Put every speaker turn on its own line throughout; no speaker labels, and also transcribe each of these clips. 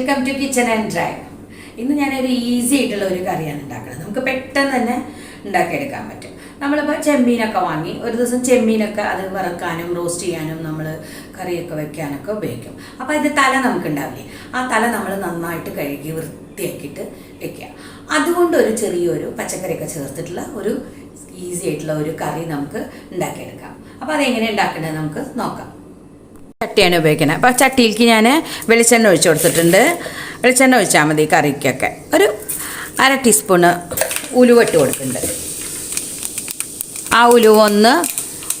Welcome to kitchen and drive ഇന്ന് ഞാനൊരു easy ആയിട്ടുള്ള ഒരു കറിയാണ് ഉണ്ടാക്കുന്നത്. നമുക്ക് പെട്ടെന്ന് തന്നെ ഉണ്ടാക്കിയെടുക്കാൻ പറ്റും. നമ്മളിപ്പോൾ ചെമ്മീനൊക്കെ വാങ്ങി ഒരു ദിവസം ചെമ്മീനൊക്കെ അത് വറക്കാനും റോസ്റ്റ് ചെയ്യാനും നമ്മൾ കറിയൊക്കെ വെക്കാനൊക്കെ ഉപയോഗിക്കും. അപ്പോൾ അതിന്റെ തല നമുക്ക് ഉണ്ടാവില്ലേ ആ തല നമ്മൾ നന്നായിട്ട് കഴുകി വൃത്തിയാക്കിയിട്ട് വെക്കുക. അതുകൊണ്ട് ഒരു ചെറിയൊരു പച്ചക്കറിയൊക്കെ ചേർത്തിട്ടുള്ള ഒരു ഈസി ആയിട്ടുള്ള ഒരു കറി നമുക്ക് ഉണ്ടാക്കിയെടുക്കാം. അപ്പോൾ അതെങ്ങനെ ഉണ്ടാക്കേണ്ടത് നമുക്ക് നോക്കാം. ചട്ടിയാണ് ഉപയോഗിക്കുന്നത്. അപ്പോൾ ചട്ടിയിലേക്ക് ഞാൻ വെളിച്ചെണ്ണ ഒഴിച്ചു കൊടുത്തിട്ടുണ്ട്. വെളിച്ചെണ്ണ ഒഴിച്ചാൽ മതി കറിക്കൊക്കെ. ഒരു അര ടീസ്പൂണ് ഉലുവട്ട് കൊടുക്കുന്നുണ്ട് ആ ഉലുവ ഒന്ന്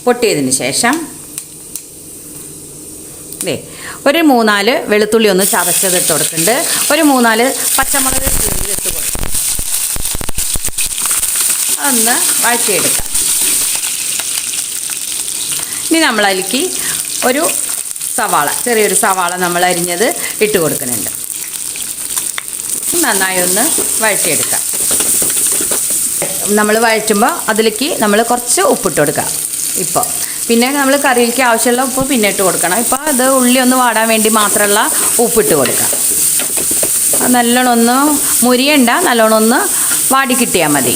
പൊട്ടിയതിന് ശേഷം ദേ ഒരു മൂന്നാൽ വെളുത്തുള്ളി ഒന്ന് ചതച്ചതിട്ട് കൊടുക്കുന്നുണ്ട് ഒരു മൂന്നാൽ പച്ചമുളക് ഇട്ട് കൊടുക്കും ഒന്ന് വഴറ്റിയെടുക്കാം. ഇനി നമ്മളതിലേക്ക് ഒരു സവാള ചെറിയൊരു സവാള നമ്മൾ അരിഞ്ഞത് ഇട്ട് കൊടുക്കുന്നുണ്ട്. നന്നായി ഒന്ന് വഴറ്റിയെടുക്കാം. നമ്മൾ വഴറ്റുമ്പോൾ അതിലേക്ക് നമ്മൾ കുറച്ച് ഉപ്പിട്ട് കൊടുക്കുക. ഇപ്പോൾ പിന്നെ നമ്മൾ കറിയിലേക്ക് ആവശ്യമുള്ള ഉപ്പ് പിന്നെ ഇട്ട് കൊടുക്കണം. ഇപ്പോൾ അത് ഉള്ളി ഒന്ന് വാടാൻ വേണ്ടി മാത്രമുള്ള ഉപ്പിട്ട് കൊടുക്കാം നല്ലോണം ഒന്ന് മുരിയണ്ട നല്ലോണം ഒന്ന് വാടി കിട്ടിയാൽ മതി.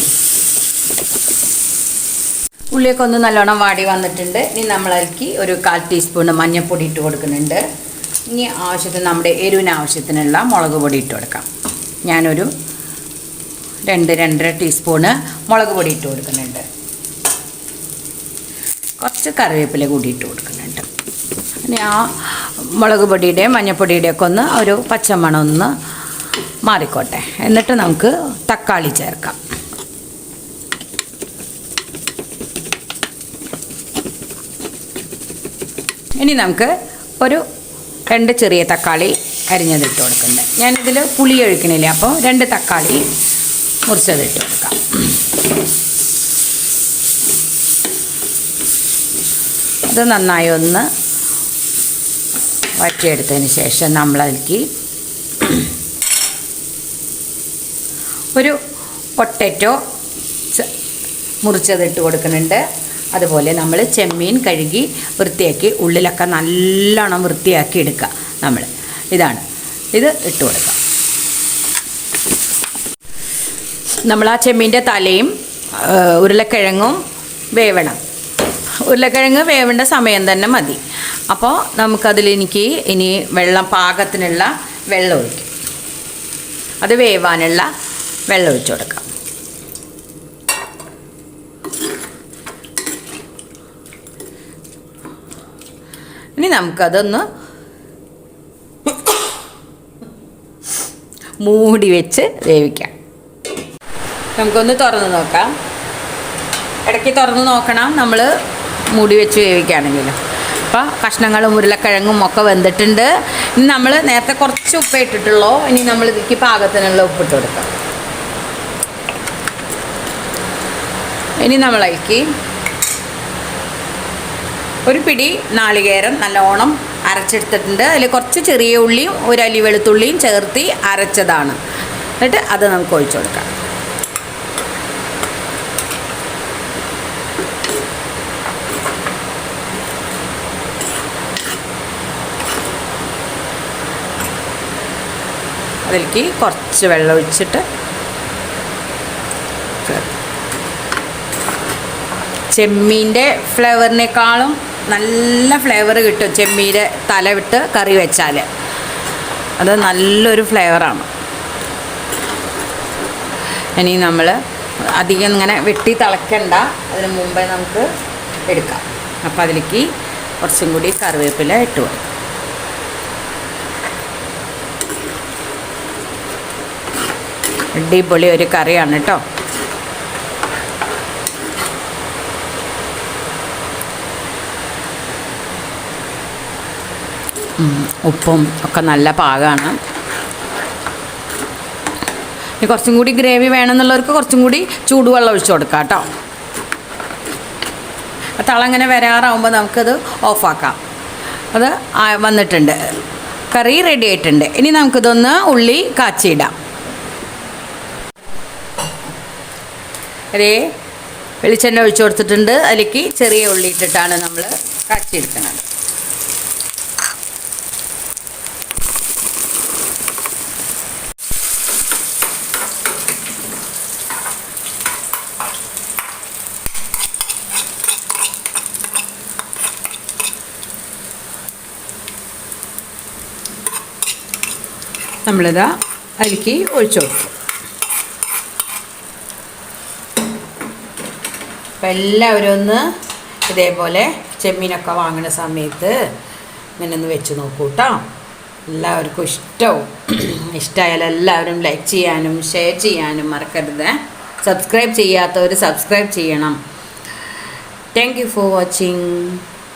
ഉള്ളിയൊക്കെ ഒന്ന് നല്ലോണം വാടി വന്നിട്ടുണ്ട്. ഇനി നമ്മളതിലേക്ക് ഒരു കാൽ ടീസ്പൂൺ മഞ്ഞൾപ്പൊടി ഇട്ട് കൊടുക്കുന്നുണ്ട്. ഇനി ആവശ്യത്തിന് നമ്മുടെ എരിവിന് ആവശ്യത്തിനുള്ള മുളക് പൊടി ഇട്ട് കൊടുക്കാം. ഞാനൊരു രണ്ട് രണ്ടര ടീസ്പൂണ് മുളക് പൊടി ഇട്ട് കൊടുക്കുന്നുണ്ട്. കുറച്ച് കറിവേപ്പില കൂടി ഇട്ട് കൊടുക്കുന്നുണ്ട്. ഇനി ആ മുളക് പൊടിയുടെയും മഞ്ഞൾപ്പൊടിയുടെയൊക്കെ ഒന്ന് ഒരു പച്ചമണം ഒന്ന് മാറിക്കോട്ടെ. എന്നിട്ട് നമുക്ക് തക്കാളി ചേർക്കാം. ഇനി നമുക്ക് ഒരു രണ്ട് ചെറിയ തക്കാളി അരിഞ്ഞതിട്ട് കൊടുക്കുന്നുണ്ട് ഞാനിതിൽ പുളി ഒഴിക്കണില്ല അപ്പോൾ രണ്ട് തക്കാളി മുറിച്ചതിട്ട് കൊടുക്കാം. അത് നന്നായി ഒന്ന് വറ്റിയെടുത്തതിന് ശേഷം നമ്മളതിലേക്ക് ഒരു പൊട്ടറ്റോ മുറിച്ചതിട്ട് കൊടുക്കുന്നുണ്ട്. അതുപോലെ നമ്മൾ ചെമ്മീൻ കഴുകി വൃത്തിയാക്കി ഉള്ളിലൊക്കെ നല്ലോണം വൃത്തിയാക്കി എടുക്കുക നമ്മൾ. ഇതാണ്. ഇത് ഇട്ട് കൊടുക്കുക. നമ്മൾ ആ ചെമ്മീന്റെ തലയും ഉരുളക്കിഴങ്ങും വേവണം. ഉരുളക്കിഴങ്ങ് വേവേണ്ട സമയം തന്നെ മതി. അപ്പോൾ നമുക്കതിൽ എനിക്ക് ഇനി വെള്ളം പാകത്തിനുള്ള വെള്ളം ഒഴിക്കും. അത് വേവാനുള്ള വെള്ളം ഒഴിച്ചു കൊടുക്കാം. ഇനി നമുക്കതൊന്ന് മൂടി വെച്ച് വേവിക്കാം. നമുക്കൊന്ന് തുറന്ന് നോക്കാം. ഇടയ്ക്ക് തുറന്ന് നോക്കണം. നമ്മൾ മൂടി വെച്ച് വേവിക്കുകയാണെങ്കിലും. അപ്പോൾ കഷ്ണങ്ങളും ഉരുളക്കിഴങ്ങും ഒക്കെ വെന്തിട്ടുണ്ട്. ഇനി നമ്മൾ നേരത്തെ കുറച്ച് ഉപ്പ് ഇട്ടിട്ടുള്ളൂ. ഇനി നമ്മൾ ഇതിക്ക് പാകത്തിനുള്ള ഉപ്പിട്ട് കൊടുക്കാം. ഇനി നമ്മളതിലേക്ക് ഒരു പിടി നാളികേരം നല്ലോണം അരച്ചെടുത്തിട്ടുണ്ട്. അതിൽ കുറച്ച് ചെറിയ ഉള്ളിയും ഒരു അലി വെളുത്തുള്ളിയും ചേർത്തി അരച്ചതാണ്. എന്നിട്ട് അത് നമുക്ക് ഒഴിച്ചു കൊടുക്കാം. അതിലേക്ക് കുറച്ച് വെള്ളം ഒഴിച്ചിട്ട് ചെമ്മീന്റെ ഫ്ലേവറിനേക്കാളും നല്ല ഫ്ലേവർ കിട്ടും ചെമ്മീന്റെ തല വിട്ട് കറി വെച്ചാൽ അത് നല്ലൊരു ഫ്ലേവറാണ് ഇനി നമ്മൾ അധികം ഇങ്ങനെ വെട്ടി തിളക്കണ്ട. അതിന് മുമ്പേ നമുക്ക് എടുക്കാം. അപ്പം അതിലേക്ക് കുറച്ചും കൂടി കറിവേപ്പില ഇട്ട് പോകും അടിപൊളി ഒരു കറിയാണ് കേട്ടോ ഉപ്പും ഒക്കെ നല്ല പാകമാണ് ഇനി കുറച്ചും കൂടി ഗ്രേവി വേണമെന്നുള്ളവർക്ക് കുറച്ചും കൂടി ചൂടുവെള്ളം ഒഴിച്ചു കൊടുക്കാം കേട്ടോ. തളങ്ങനെ വരാറാവുമ്പോൾ നമുക്കത് ഓഫാക്കാം. അത് വന്നിട്ടുണ്ട്. കറി റെഡി ആയിട്ടുണ്ട്. ഇനി നമുക്കിതൊന്ന് ഉള്ളി കാച്ചിയിടാം. അതേ വെളിച്ചെണ്ണ ഒഴിച്ചു കൊടുത്തിട്ടുണ്ട്. അതിലേക്ക് ചെറിയ ഉള്ളി ഇട്ടിട്ടാണ് നമ്മൾ കാച്ചിയെടുക്കുന്നത്. നമ്മളിതാ അതിലേക്ക് ഒഴിച്ചു കൊടുക്കും അപ്പം എല്ലാവരും ഒന്ന് ഇതേപോലെ ചെമ്മീനൊക്കെ വാങ്ങുന്ന സമയത്ത് ഇങ്ങനെ ഒന്ന് വെച്ച് നോക്കൂ കേട്ടോ എല്ലാവർക്കും ഇഷ്ടവും. ഇഷ്ടമായാൽ എല്ലാവരും ലൈക്ക് ചെയ്യാനും ഷെയർ ചെയ്യാനും മറക്കരുത്. സബ്സ്ക്രൈബ് ചെയ്യാത്തവർ സബ്സ്ക്രൈബ് ചെയ്യണം. Thank you for watching